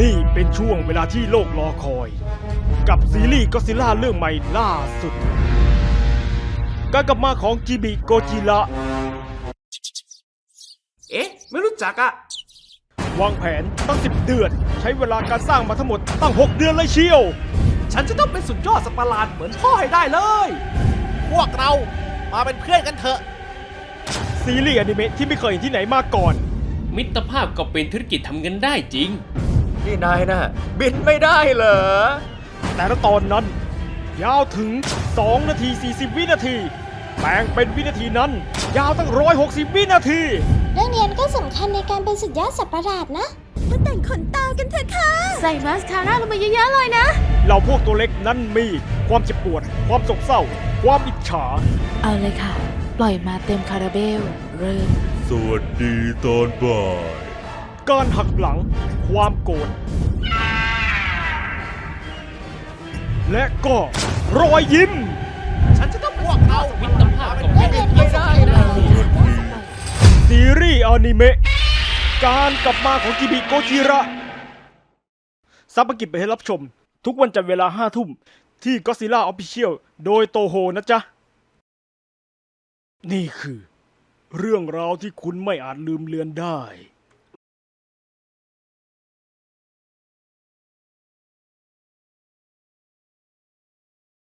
นี่เป็นช่วงเวลาที่โลกรอคอย กับซีรีส์ก็ซิล่าเรื่องใหม่ล่าสุด การกลับมาของจิบิโกจิระเอ๊ะ ไม่รู้จักอะวางแผนตั้ง10เดือน ใช้เวลาการสร้างมาทั้งหมดตั้ง 6 เดือนเลยเชียว ฉันจะต้องเป็นสุดยอดสัตว์ประหลาดเหมือนพ่อให้ได้เลย พวกเรามาเป็นเพื่อนกันเถอะ ซีรีส์อนิเมะที่ไม่เคยเห็นที่ไหนมาก่อน มิตรภาพก็เป็นธุรกิจทำเงินได้จริง นี่นายน่ะบินไม่ได้เหรอ แต่ละตอนนั้น ยาวถึง 2 นาที 40 วินาที แปลงเป็นวินาทีนั้น ยาวตั้ง 160 วินาที เรื่องเรียนก็สำคัญในการเป็นสุดยอดสัตว์ประหลาดนะมาแต่งขนตากันเถอะค่ะ ใส่มาสคาร่าลงมาเยอะๆเลยนะ เราพวกตัวเล็กนั้นมีความเจ็บปวด ความโศกเศร้า ความอิจฉา เอาเลยค่ะ ปล่อยมาเต็มคาราเบล เริ่ม สวัสดีตอนบ่าย การหักหลัง ความโกรธ และก็รอยยิ้ม ฉันจะต้องเป็นพวกเรามิตรภาพก็เป็นไม่ได้นะซีรีส์อนิเมะการกลับมาของจิบิโกจิระซับปกิจไปให้รับชม ทุกวันจันทร์เวลาห้าทุ่ม ที่ก็ซิล่าออฟฟิเชียลโดยโตโฮนะจ๊ะ นี่คือ เรื่องราวที่คุณไม่อาจลืมเลือนได้